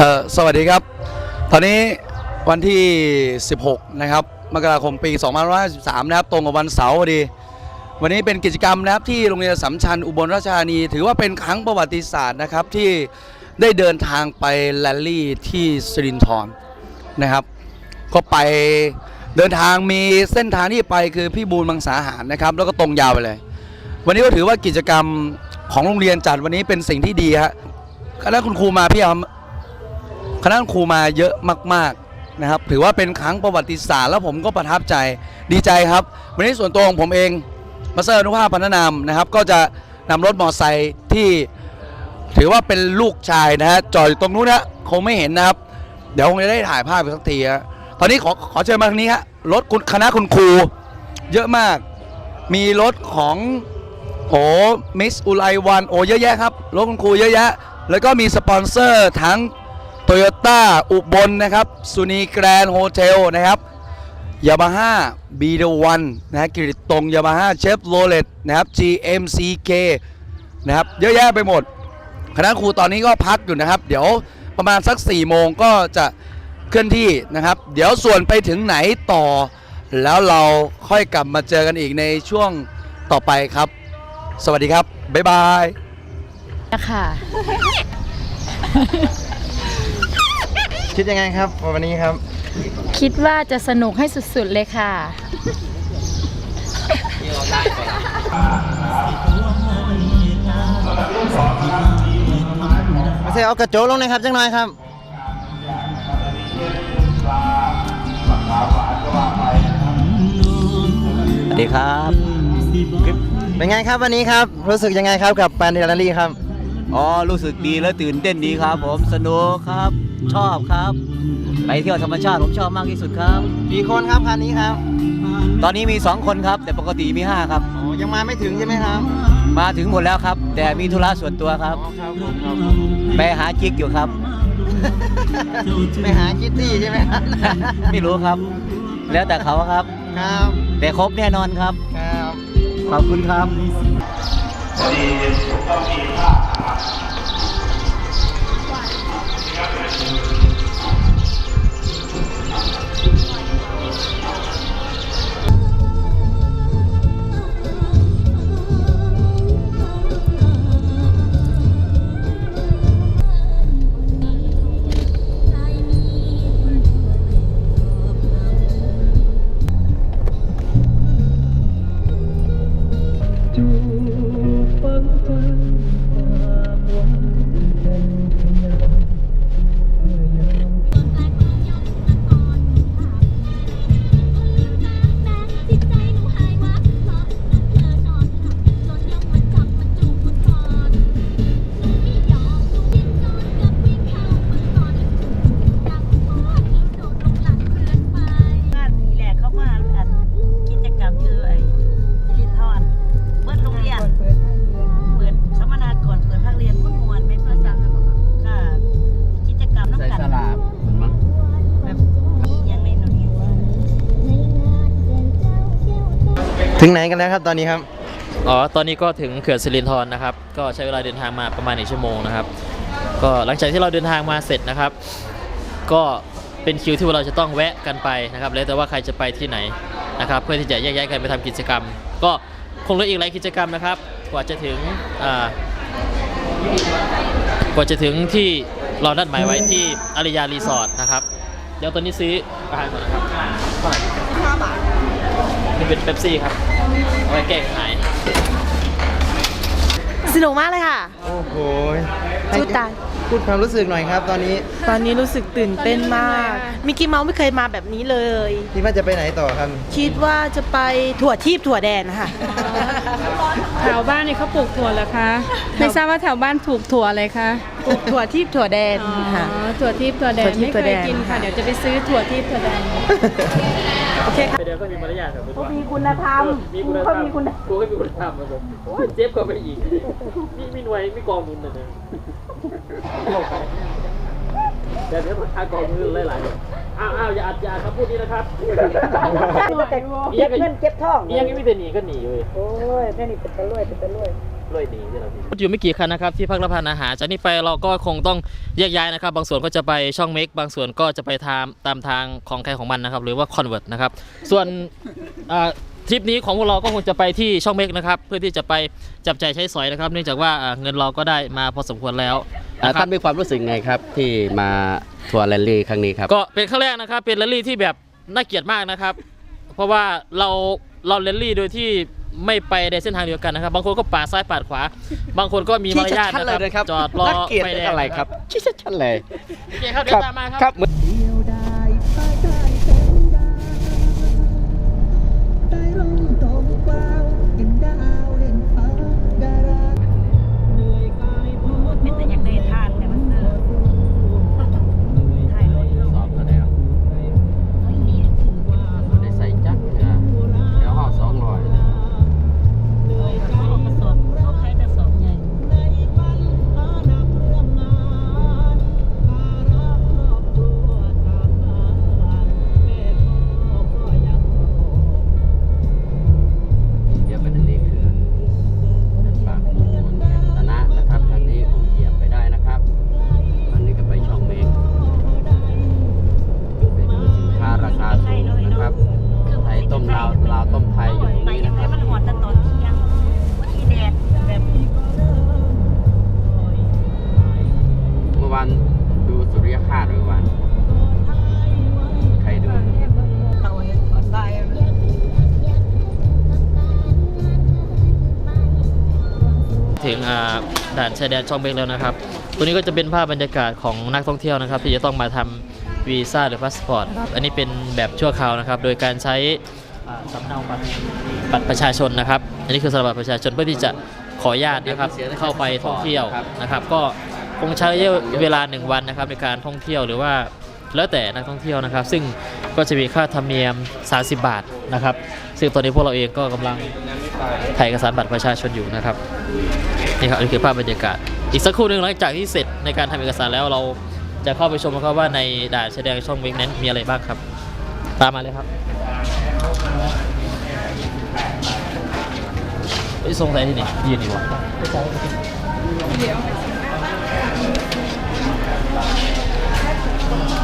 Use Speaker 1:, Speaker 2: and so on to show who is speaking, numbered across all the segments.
Speaker 1: เออสวัสดีครับ ตอนนี้วันที่ 16 นะครับ มกราคมปี 2553 นะครับ ตรงกับวันเสาร์พอดี วันนี้เป็นกิจกรรมนะครับที่โรงเรียนสัมชัญอุบลราชธานี ถือว่าเป็นครั้งประวัติศาสตร์นะครับที่ได้เดินทางไปแรลลี่ที่สิรินธรนะครับ ก็ไปเดินทางมีเส้นทางที่ไปคือพี่บูลมังสาหารนะครับ แล้วก็ตรงยาวไปเลย วันนี้ก็ถือว่ากิจกรรมของโรงเรียนจัดวันนี้เป็นสิ่งที่ดีฮะคณะคุณครูมาพี่อม คณะครูมาเยอะมาก ๆนะครับ ถือว่าเป็นครั้งประวัติศาสตร์แล้วผมก็ประทับใจดีใจครับวันนี้ส่วนตัวของผมเองมาเตอร์อนุภาพพันธนามนะครับ ก็จะนำรถมอเตอร์ไซค์ที่ถือว่าเป็นลูกชายนะฮะจอดอยู่ตรงนู้นนะคงไม่เห็นนะครับ เดี๋ยวคงจะได้ถ่ายภาพไปสักทีฮะตอนนี้ขอขอเชิญมาทางนี้ฮะรถคุณคณะคุณครู เยอะมาก มีรถของโอ้มิสอุไลวันโอ้เยอะแยะครับรถคุณครูเยอะแยะ แล้วก็มีสปอนเซอร์ทั้ง โตโยต้าอุบลนะครับซูนีแกรนโฮเทลนะครับยามาฮ่าบีเดวันนะฮะกิริตรงยามาฮ่าเชฟโรเลตนะครับ GMCK นะครับเยอะแยะไปหมดคณะครูตอนนี้ก็พักอยู่นะครับ เดี๋ยวประมาณสัก4ี่โมงก็จะเคลื่อนที่นะครับ เดี๋ยวส่วนไปถึงไหนต่อ แล้วเราค่อยกลับมาเจอกันอีกในช่วงต่อไปครับ สวัสดีครับ บ๊ายบาย
Speaker 2: นะคะ
Speaker 3: คิดยังไงครับวันนี้ครับ
Speaker 2: คิดว่าจะสนุกให้สุดๆเลยค่ะ
Speaker 3: มาเซเอากระโจกลงหนะครับจังหน่อยครับ
Speaker 4: สวัสดีครับ
Speaker 3: เป็นไงครับวันนี้ครับ รู้สึกยังไงครับกับแปนเดลลี่ครับ
Speaker 4: อ๋อ รู้สึกดีและตื่นเต้นดีครับผม สนุกครับ ชอบครับ ไปเที่ยวธรรมชาติผมชอบมากที่สุดครับ
Speaker 3: กี่คนครับคันนี้ครับ
Speaker 4: ตอนนี้มี 2 คนครับ แต่ปกติมี 5 ครับ
Speaker 3: อ๋อยังมาไม่ถึงใช่ไหมครับ
Speaker 4: มาถึงหมดแล้วครับ แต่มีธุระส่วนตัวครับ
Speaker 3: อ๋อครับผมครับ
Speaker 4: ไปหากิ๊กอยู่ครับ
Speaker 3: ไปหาคิตตี้ใช่ไหมครับ
Speaker 4: ไม่รู้ครับ แล้วแต่เขาครับ
Speaker 3: ครับ
Speaker 4: แต่ครบแน่นอนครับ
Speaker 3: ครับ
Speaker 4: ขอบคุณครับ
Speaker 5: จิ
Speaker 3: ถึงไหนกันแล้วครับตอนนี้ครับ
Speaker 6: อ๋อ ตอนนี้ก็ถึงเขื่อนสิรินธรนะครับ ก็ใช้เวลาเดินทางมาประมาณหนึ่งชั่วโมงนะครับ ก็หลังจากที่เราเดินทางมาเสร็จนะครับ ก็เป็นคิวที่เราจะต้องแวะกันไปนะครับ แล้วแต่ว่าใครจะไปที่ไหนนะครับ เพื่อที่จะแยกย้ายกันไปทำกิจกรรม ก็คงเหลืออีกหลายกิจกรรมนะครับ กว่าจะถึงอ่ากว่าจะถึงที่เรานัดหมายไว้ที่อาริยารีสอร์ทนะครับ เดี๋ยวตอนนี้ซื้ออาหารก่อนนะครับเท่าไหร่ห้าบาทนี่เป็นเป๊ปซี่ครับ เอาไว้แก้หาย
Speaker 7: สนุกมากเลยค่ะ
Speaker 3: โอ้โห
Speaker 7: สู้ตาย
Speaker 3: พูดความรู้สึกหน่อยครับ ตอนนี้
Speaker 7: ตอนนี้รู้สึกตื่นเต้นมาก มิกกี้เมาส์ไม่เคยมาแบบนี้เลย
Speaker 3: คิดว่าจะไปไหนต่อครับ
Speaker 7: คิดว่าจะไปถั่วทีบถั่วแดนค่ะ
Speaker 8: แถวบ้านนี่เขาปลูกถั่วเหรอคะ ไม่ทราบว่าแถวบ้านปลูกถั่วอะไรคะ
Speaker 7: ปลูกถั่วทีบถั่วแดน
Speaker 8: อ๋อ
Speaker 7: ค่ะ
Speaker 8: ถั่วทิพย์ถั่วแด
Speaker 7: ถั่
Speaker 8: ง
Speaker 7: วทิพย์
Speaker 8: ไม่
Speaker 7: ถั่ว
Speaker 8: เค
Speaker 7: แด
Speaker 8: ย
Speaker 7: ง
Speaker 8: กินค่ะเดี๋ยวจะไปซื้อถั่วทิพย์ถั่วแดง
Speaker 7: โอเคค่ะ
Speaker 6: ไปเดี๋ยวก็มีมารยาทครับคุณ
Speaker 7: มีคุณธรรม
Speaker 6: มีคุณธรรมมีคุณกูก็มีคุณธรรมครับผมโอ้ยเจ็บก็ไปอีกมีมีหน่วยมีกองมือเลยเดี๋ยวเดี๋ยวทางกองมือหลายๆอ้าวอ้าวอย่าอัดอย่าครับพูดนี้นะครับเก็บเงินเก็บทองยังไม่ได้หนีก็หนีเลย
Speaker 9: โอ้ยแม่นี่เป็นตะลุ่ยเป็นตะลุ่ย
Speaker 6: อยู่ไม่กี่คันนะครับที่พักรับประทานอาหารจากนี้ไปเราก็คงต้องแยกย้ายนะครับ บางส่วนก็จะไปช่องเมกบางส่วนก็จะไปตามตามทางของใครของมันนะครับ หรือว่าคอนเวิร์ตนะครับ ส่วนอ่าทริปนี้ของพวกเราก็คงจะไปที่ช่องเมกนะครับ เพื่อที่จะไปจับจ่ายใช้สอยนะครับ เนื่องจากว่าอ่าเงินเราก็ได้มาพอสมควรแล้ว
Speaker 10: อ่า
Speaker 6: นะครั
Speaker 10: ท่า
Speaker 6: บ
Speaker 10: นมีความรู้สึกไงครับที่มาทัวร์แรลลี่ครั้งนี้ครับ
Speaker 6: ก็เป็นครั้งแรกนะครับเป็นแรลลี่ที่แบบน่าเกลียดมากนะครับ เพราะว่าเราเราแรลลี่โดยที่ ไม่ไปในเส้นทางเดียวกันนะครับ บางคนก็ปาดซ้ายปาดขวา บางคนก็มีมารยาท
Speaker 10: ชี้ชัดๆเลย
Speaker 6: นะ
Speaker 10: นะ
Speaker 6: ค
Speaker 10: ครั
Speaker 6: รับบจอดรอ
Speaker 10: น่าเกลียด
Speaker 6: ไฟแดง
Speaker 10: อะไรครับชี้ชัดๆเลย
Speaker 6: โอเคครับเดี๋ยวตามมาครับ
Speaker 10: ครับ ชาย
Speaker 9: แด
Speaker 10: น
Speaker 6: ช่องเมกแล้วนะครับ ตัวนี้ก็จะเป็นภาพบรรยากาศของนักท่องเที่ยวนะครับ ที่จะต้องมาทำวีซ่าหรือพาสปอร์ตครับอันนี้เป็นแบบชั่วคราวนะครับ โดยการใช้สำเนาบัตรบัตรประชาชนนะครับ อันนี้คือสำหรับประชาชนเพื่อที่จะขออนุญาตนะครับเข้าไปท่องเที่ยวนะครับ ก็คงใช้เวลา 1 วันนะครับในการท่องเที่ยวหรือว่าแล้วแต่นักท่องเที่ยวนะครับ ซึ่ง ก็จะมีค่าธรรมเนียม 30 บาทนะครับ ซึ่งตอนนี้พวกเราเองก็กำลังถ่ายเอกสารบัตรประชาชนอยู่นะครับนี่ครับนี่คือภาพบรรยากาศ อีกสักครู่หนึ่งหลังจากที่เสร็จในการทำเอกสารแล้วเราจะเข้าไปชมนครับว่าในด่านชายแดนช่องเมกนั้นมีอะไรบ้างครับ ตามมาเลยครับไอ้ยสงสัยที่นี่ยืนดีกว่า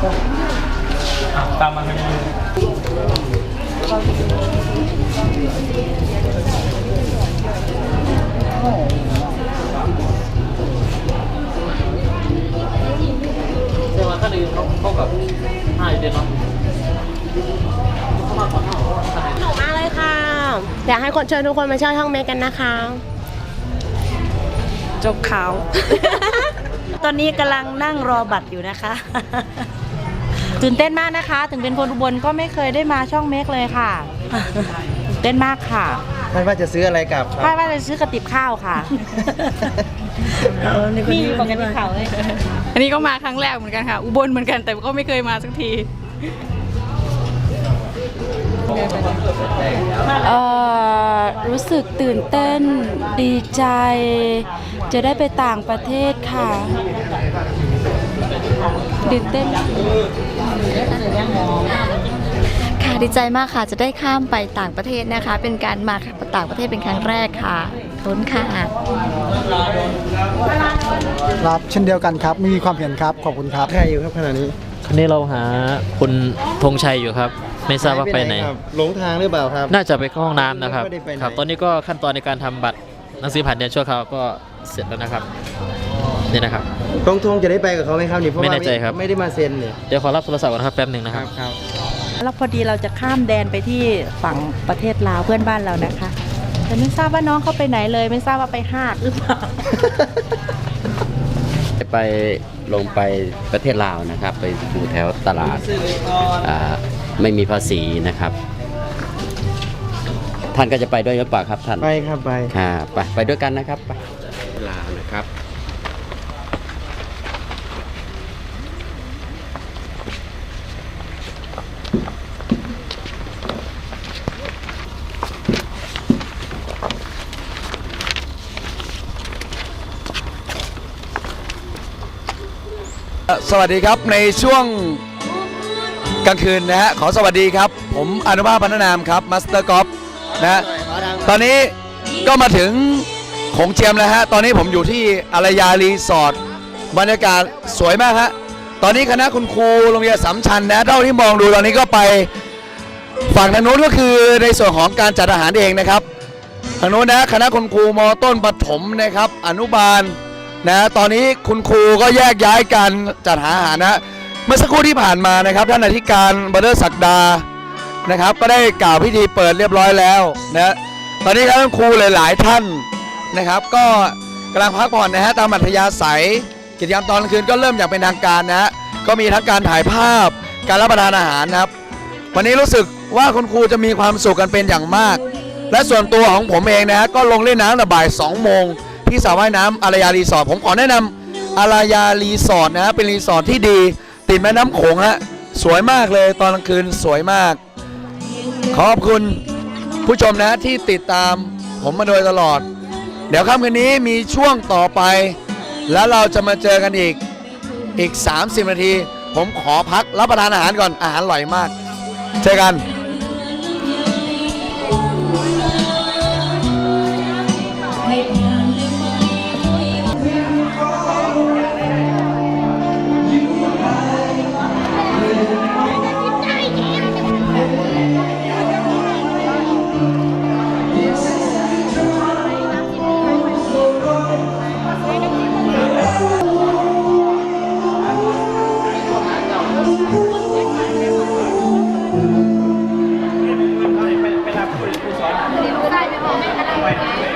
Speaker 6: อะ ตามมาครับเดี๋ยวมาขั้นอื่นเขาเข้ากับห้าเดือนเนาะ
Speaker 7: หนูมากเลยค่ะ อยากให้คนเชิญทุกคนมาเช่าช่องเมกันนะคะ จบข่าว
Speaker 9: ตอนนี้กำลังนั่งรอบัตรอยู่นะคะ
Speaker 7: ตื่นเต้นมากนะคะ ถึงเป็นคนอุบลก็ไม่เคยได้มาช่องเมกเลยค่ะตื่นเต้นมากค่ะ
Speaker 3: ไม่ว่าจะซื้ออะไรกลับค
Speaker 7: พ่า
Speaker 3: รับ
Speaker 7: ว่าจะซื้อกระติบข้าวค่ะ
Speaker 9: มีปกติเขาเลย
Speaker 8: อันนี้ก็มาครั้งแรกเหมือนกันค่ะ อุบลเหมือนกันแต่ก็ไม่เคยมาสักที
Speaker 2: เอ่อรู้สึกตื่นเต้นดีใจ จะได้ไปต่างประเทศค่ะ ตื่นเต้น
Speaker 11: ค่ะดีใจมากค่ะจะได้ข้ามไปต่างประเทศนะคะ เป็นการมาต่างประเทศเป็นครั้งแรกค่ะขอบคุณค่ะ
Speaker 12: ครับเช่นเดียวกันครับไม่มีความเห็นครับ ขอบคุณครับ
Speaker 3: ใครอยู่ครับขณะนี้
Speaker 6: คันนี้เราหาคุณธงชัยอยู่ครับ ไม่ทราบว่าไปไหน
Speaker 3: ครับหลงทางหรือเปล่าครับ
Speaker 6: น่าจะไปเข้าห้องน้ำนะครับ
Speaker 3: ไม่ได้ไปไหน
Speaker 6: ครับ ตอนนี้ก็ขั้นตอนในการทำบัตรหนังสือผ่านแดนชั่วคราวก็เสร็จแล้วนะครับ นี่นะครับ
Speaker 3: ตรงทงจะได้ไปกับเขาไหมครับนี่เพราะ
Speaker 6: ไม่
Speaker 3: ว่า
Speaker 6: แน่ใจครับ
Speaker 3: ไม่ได้มาเซ็นเนี่ย
Speaker 6: เดี๋ยวขอรับโทรศัพท์ก่อนนะครับแป๊บหนึ่งนะครับ
Speaker 3: ครับ
Speaker 7: แล้วพอดีเราจะข้ามแดนไปที่ฝั่งประเทศลาวเพื่อนบ้านเรานะคะแต่ไม่ทราบว่าน้องเขาไปไหนเลย ไม่ทราบว่าไปหาดหรือเปล่า
Speaker 10: ไปลงไปประเทศลาวนะครับ ไปอยู่แถวตลาดอ่าไม่มีภาษีนะครับ ท่านก็จะไปด้วยหรือเปล่าครับท่าน
Speaker 3: ไปครับไป
Speaker 10: ค่ะไปไปด้วยกันนะครับไปลาวนะครับ
Speaker 1: สวัสดีครับในช่วงกลางคืนนะฮะขอสวัสดีครับ ผมอนุภาพพันธนามครับมาสเตอร์กอล์ฟนะฮะตอนนี้ก็มาถึงโของเจียมเลยฮะตอนนี้ผมอยู่ที่อารยารีสอร์ทบรรยากาศสวยมากฮะตอนนี้คณะคุณครูโรงเรียนสามชันนะเท่าที่มองดูตอนนี้ก็ไปฝั่งทางนู้นก็คือในส่วนของการจัดอาหารเองนะครับทางนู้นนะคณะคุณครูมต้นปฐมนะครับ อนุบาล นะตอนนี้คุณครูก็แยกย้ายกันจัดหาอาหารนะเมื่อสักครู่ที่ผ่านมานะครับ ท่านอธิการบัตเตอร์ศักดานะครับ ก็ได้กล่าวพิธีเปิดเรียบร้อยแล้วนะตอนนี้ครับครูหลาย ๆ ท่านนะครับ ก็กำลังพักผ่อนนะฮะตามอัธยาศัยกิจกรรมตอนกลางคืนก็เริ่มอย่างเป็นทางการนะฮะก็มีทั้งการถ่ายภาพการรับประทานอาหารนะครับ วันนี้รู้สึกว่าคุณครูจะมีความสุขกันเป็นอย่างมาก และส่วนตัวของผมเองนะฮะก็ลงเล่นน้ำตั้งแต่บ่าย2โมง ที่สระว่ายน้ำอารยารีสอร์ทผมขอแนะนำอารยารีสอร์ทนะฮะเป็นรีสอร์ทที่ดี ติดแม่น้ำโขงฮะสวยมากเลยตอนกลางคืนสวยมาก ขอบคุณผู้ชมนะที่ติดตามผมมาโดยตลอด เดี๋ยวค่ำคืนนี้มีช่วงต่อไป แล้วเราจะมาเจอกันอีกอีก 30 นาที ผมขอพักรับประทานอาหารก่อนอาหารอร่อยมาก เจอกัน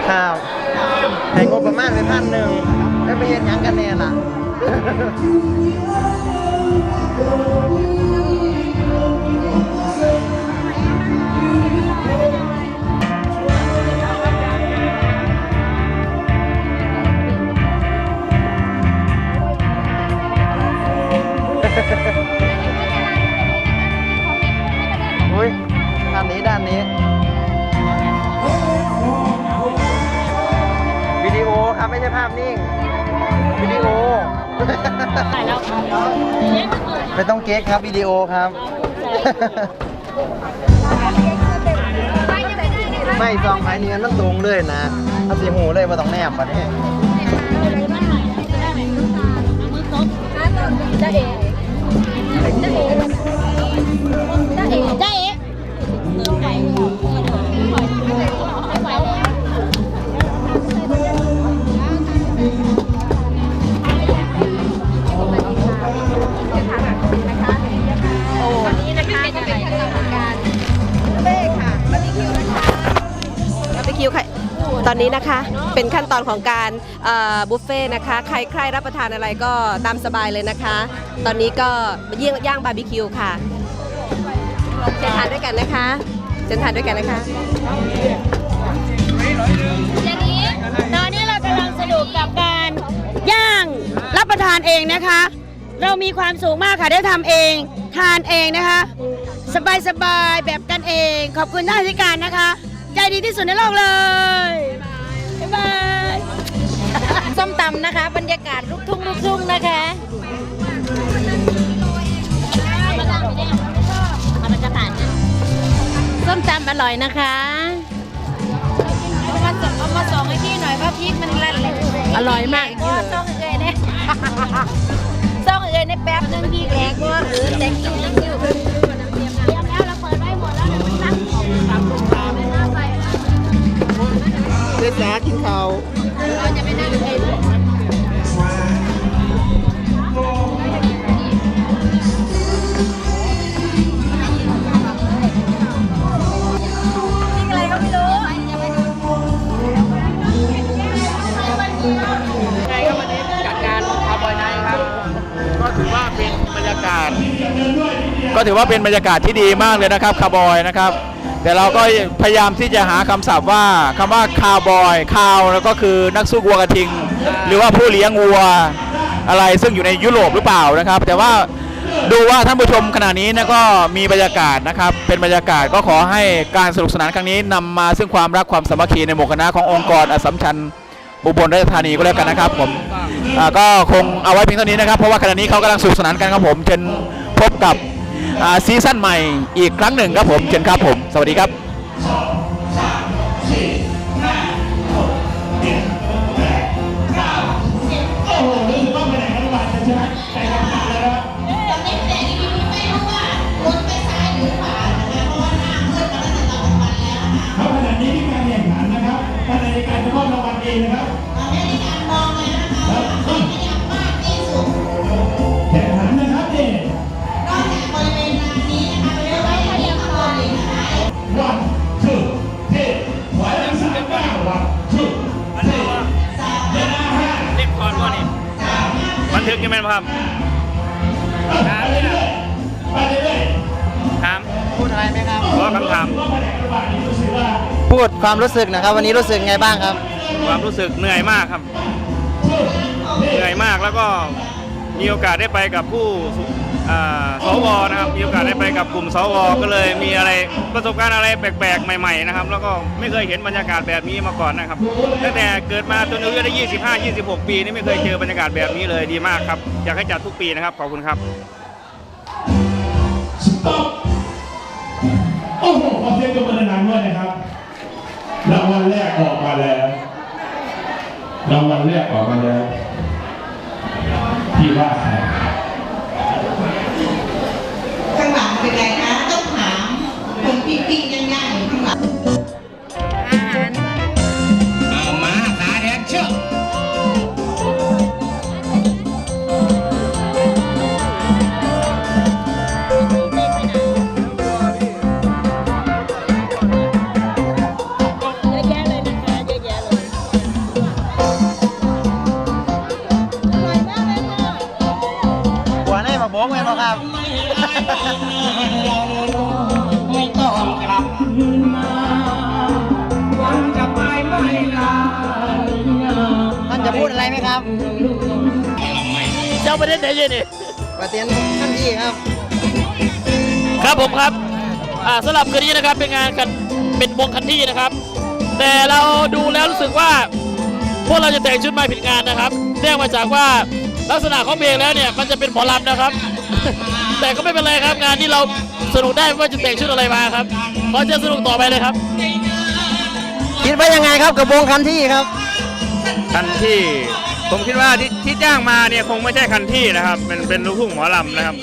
Speaker 3: ข้าวให้งบประมาณไปพันหนึ่งแล้วไปเฮ็ดหยังกันแน่ล่ะอุ้ยด้านนี้ด้านนี้ ช่ภาพนิ่งวิดีโอไม่ต้องเก๊กครับวิดีโอครับ ไม่ซองไม้เนียนมันตรงเลยนะเอาสีหูเลยมาต้องแนบมาเนี่ย
Speaker 13: บ ตอนนี้นะคะเป็นขั้นตอนของการบุฟเฟ่ต์นะคะ ใครใครรับประทานอะไรก็ตามสบายเลยนะคะ ตอนนี้ก็ย่ยงย่างบาร์บีคิวค่ะเชิญทานด้วยกันนะคะเชิญทานด้วยกันนะคะ
Speaker 14: อย่างนี้ตอนนี้เรากำลังสนุกกับการย่างรับประทานเองนะคะ เรามีความสุขมากค่ะได้ทำเองทานเองนะคะ สบายสบายๆแบบกันเอง ขอบคุณท่านอธิการนะคะ ใจดีที่สุดในโลกเลย
Speaker 7: ส้มตำนะคะ บรรยากาศลูกทุ่งลูกทุ่งนะคะส้มตำอร่อยนะคะเอามาส่งเอามาส่งให้พี่หน่อยว่าพริกมันแล่นเลยอร่อยมากจริงเลยต้องเอ่ยเนี่ยต้องเอ่ยในแป๊บนึงพี่แกงว่าหรือแต่กินยังอยู่เตรียมแล้วเราเปิดไว้หมดแล้วเดี๋ยวมันตั้งของตามลูกค้าไม่น่าไปนะ
Speaker 3: เด็กแสกินข้าว
Speaker 7: เรา จะไปนั่งเอง
Speaker 14: อะไรก็ไม่รู้
Speaker 1: จัดงานคาร์บอยไนท์ครับก็ถือว่าเป็นบรรยากาศก็ถือว่าเป็นบรรยากาศที่ดีมากเลยนะครับคาร์บอยนะครับ แต่เราก็พยายามที่จะหาคำศัพท์ว่าคำว่าคาร์บอยคาวแล้วก็คือนักสู้วัวกระทิง หรือว่าผู้เลี้ยงวัวอะไรซึ่งอยู่ในยุโรปหรือเปล่านะครับ แต่ว่าดูว่าท่านผู้ชมขณะนี้นะก็มีบรรยากาศนะครับ เป็นบรรยากาศก็ขอให้การสนุกสนานครั้งนี้นำมาซึ่งความรักความสามัคคีในหมู่คณะขององค์กรอสมชัญอุบลราชธานีก็แล้วกันนะครับผมก็คงเอาไว้เพียงเท่านี้นะครับ เพราะว่าขณะนี้เขากำลังสนุกสนานกันครับผมเชิญพบกับ ซีซั่นใหม่อีกครั้งหนึ่งครับผมเชิญครับผม สวัสดีครับ
Speaker 15: ครับถามเนี่ยถาม
Speaker 3: พูดอะไรไหมครับ
Speaker 15: ขอคำถาม
Speaker 3: พูดความรู้สึกนะครับ วันนี้รู้สึกไงบ้างครับ
Speaker 15: ความรู้สึกเหนื่อยมากครับ เหนื่อยมากแล้วก็ มีโอกาสได้ไปกับผู้สวนะครับมีโอกาสได้ไปกับกลุ่มสวก็เลยมีอะไรประสบการณ์อะไรแปลกๆใหม่ ๆนะครับ แล้วก็ไม่เคยเห็นบรรยากาศแบบนี้มาก่อนนะครับตั้งแต่เกิดมาจนอายุได้ 25 26 ปีนี่ไม่เคยเจอบรรยากาศแบบนี้เลยดีมากครับอยากให้จัดทุกปีนะครับขอบคุณครับ
Speaker 16: โอ้โหขอเสียงตบมือดังๆด้วยนะครับรางวัลแรกออกมาแล้วรางวัลแรกออกมาแล้ว ที่ว่าใคร
Speaker 17: ข้างหลังเป็นไง
Speaker 3: ครับ
Speaker 6: เจ้าประเด็นไหนเย็นนี่
Speaker 3: ประเด็นท่านพี่ครับ
Speaker 6: ครับผมครับอ่าสำหรับคืนนี้นะครับเป็นงานกันเป็นวงคันที่นะครับ แต่เราดูแล้วรู้สึกว่า พวกเราจะแต่งชุดมาผิดงานนะครับเนื่องมาจากว่าลักษณะของเพลงแล้วเนี่ยมันจะเป็นหมอลำนะครับ แต่ก็ไม่เป็นไรครับงานที่เราสนุกได้ไม่ว่าจะแต่งชุดอะไรมาครับขอเชิญสนุกต่อไปเลยครับ
Speaker 3: คิดว่ายังไงครับกับวงคันที่ครับ
Speaker 15: คันที่ ผมคิดว่าที่ที่จ้างมาเนี่ยคงไม่ใช่คันที่นะครับเป็นเป็นลูกทุ่งหมอลำนะครับ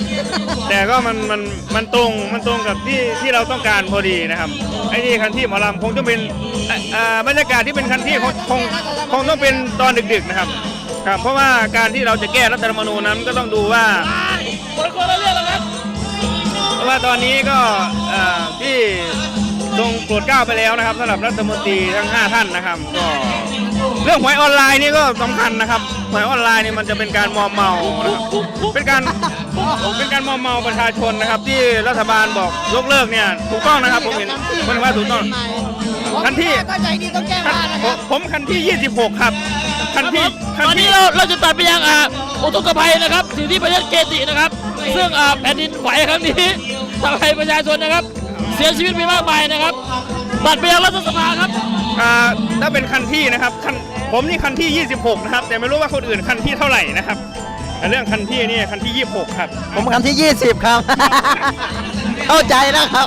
Speaker 15: แต่ก็มันมันมันตรงมันตรงกับที่ที่เราต้องการพอดีนะครับไอ้ที่คันที่หมอลำคงต้องเป็นเอ่อเอ่อบรรยากาศที่เป็นคันที่คงคงคงต้องเป็นตอนดึกๆนะครับครับ เพราะว่าการที่เราจะแก้รัฐธรรมนูญนั้นก็ต้องดูว่า
Speaker 6: คนละเรื่องแล้วครับ
Speaker 15: เพราะว่าตอนนี้ก็เอ่อที่ทรงโปรดเกล้าไปแล้วนะครับสำหรับรัฐมนตรีทั้ง 5 ท่านนะครับ ก็ เรื่องหวยออนไลน์นี่ก็สำคัญนะครับหวยออนไลน์นี่มันจะเป็นการมอมเมานะครับเป็นการเป็นการมอมเมาประชาชนนะครับ ที่รัฐบาลบอกยกเลิกเนี่ยถูกต้องนะครับผมเห็นผมว่าถูกต้อง คันที่
Speaker 17: ก็ใจดีต้องแก้ผ้านะ
Speaker 15: ผมผมคันที่ 26 ครับ คันที่คั
Speaker 6: ตอนนี้เราเราจะตัดไปยังอ่าอุทกภัยนะครับสิ่งที่ประเทศเกจินะครับ ซึ่งอ่าแผ่นดินไหวครั้งนี้ทำให้ประชาชนนะครับ เสียชีวิตไปมากมายนะครับตัดไปยังรัฐสภาครับ
Speaker 15: อ่าถ้าเป็นคันที่นะครับคันผมนี่คันที่ 26 นะครับ แต่ไม่รู้ว่าคนอื่นคันที่เท่าไหร่นะครับแต่เรื่องคันที่นี่คันที่ 26 ครับ
Speaker 3: ผมคันที่ 20 ครับ เข้าใจแล้วครับ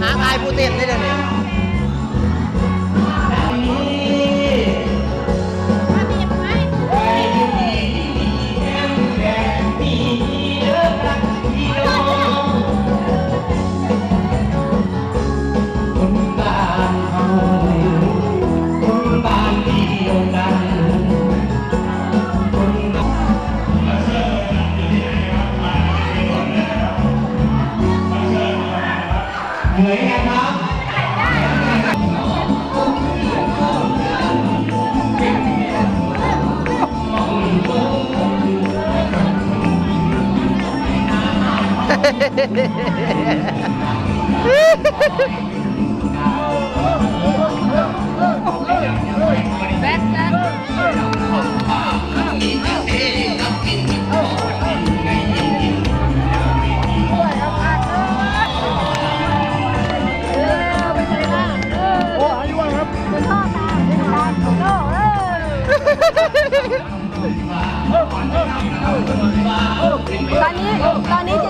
Speaker 16: หา
Speaker 3: ตายผู้เต้นได้เดี๋ยวนี้
Speaker 16: แซกแซก
Speaker 13: ตอนนี้ตอนนี้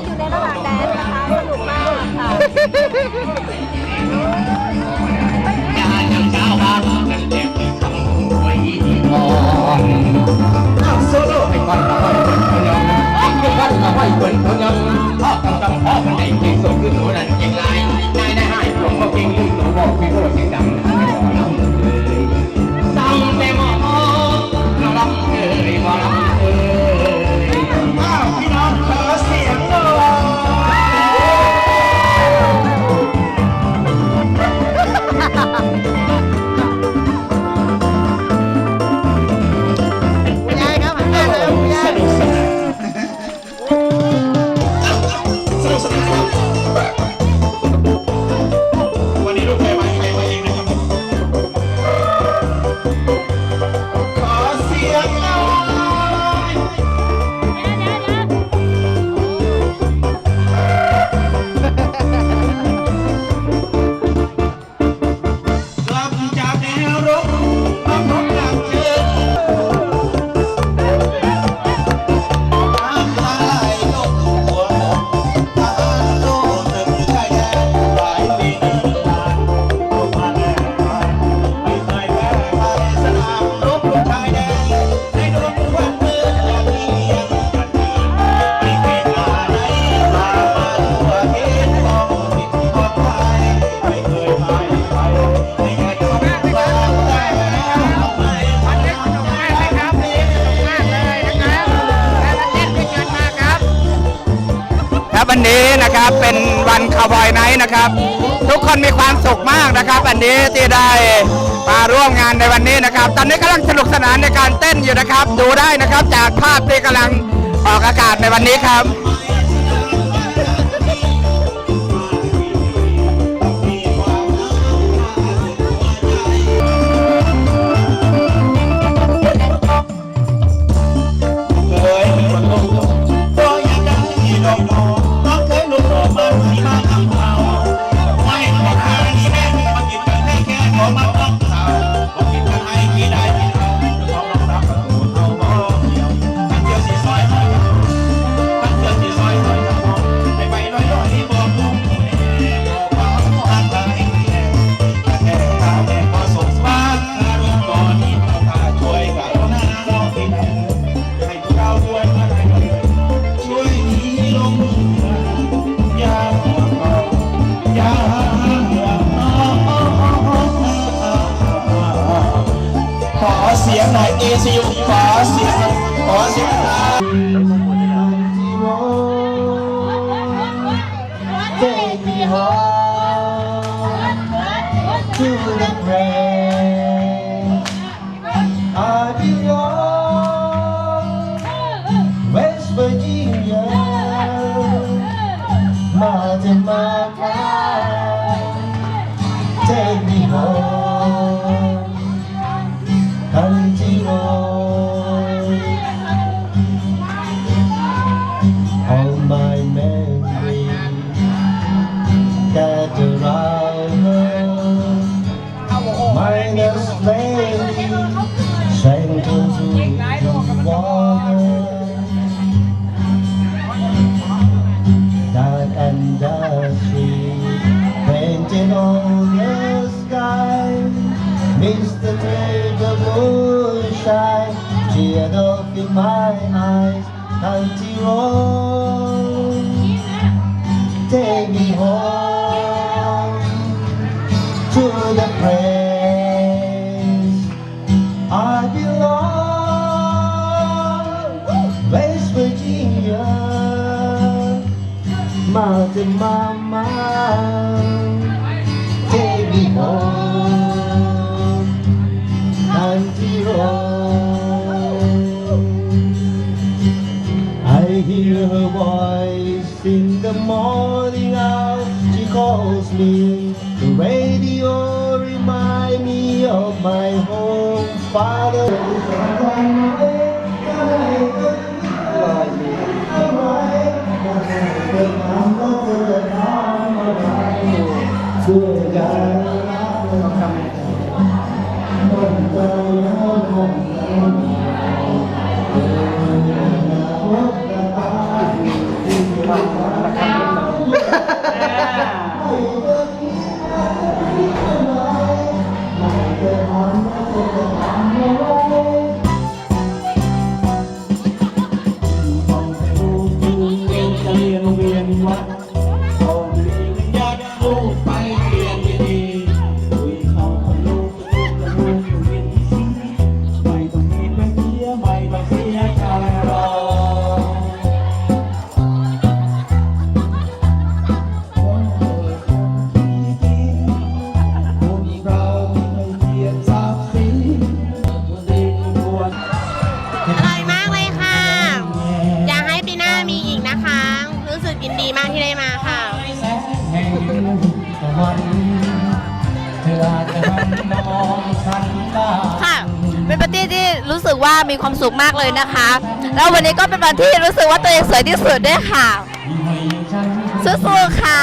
Speaker 13: ไว้บนตัวเงิน
Speaker 16: พ่อต้องต้องพ่อมันได้เก่งสุดคือหนูนั่นเก่งลายนายได้ให้ผมก็เก่งลืมหนูบอกพี่โทษเสียงดัง ครับ เป็
Speaker 18: นวันคาวบอยไนท์นะครับ ทุกคนมีความสุขมากนะครับ อันนี้ที่ได้มาร่วมงานในวันนี้นะครับ ตอนนี้กำลังสนุกสนานในการเต้นอยู่นะครับ ดูได้นะครับจากภาพที่กำลังออกอากาศในวันนี้ครับ
Speaker 16: out my mind Hold me on until I hear her voice in the
Speaker 18: morning hour. She calls me. The radio remind me of my home. Father ช่วยกันต้องทำต้องใจน้
Speaker 19: อ
Speaker 18: งของ
Speaker 11: แล้ววันนี้ก็เป็นวันที่รู้สึกว่าตัวเองสวยที่สุดด้วยค่ะสู้ๆค่ะ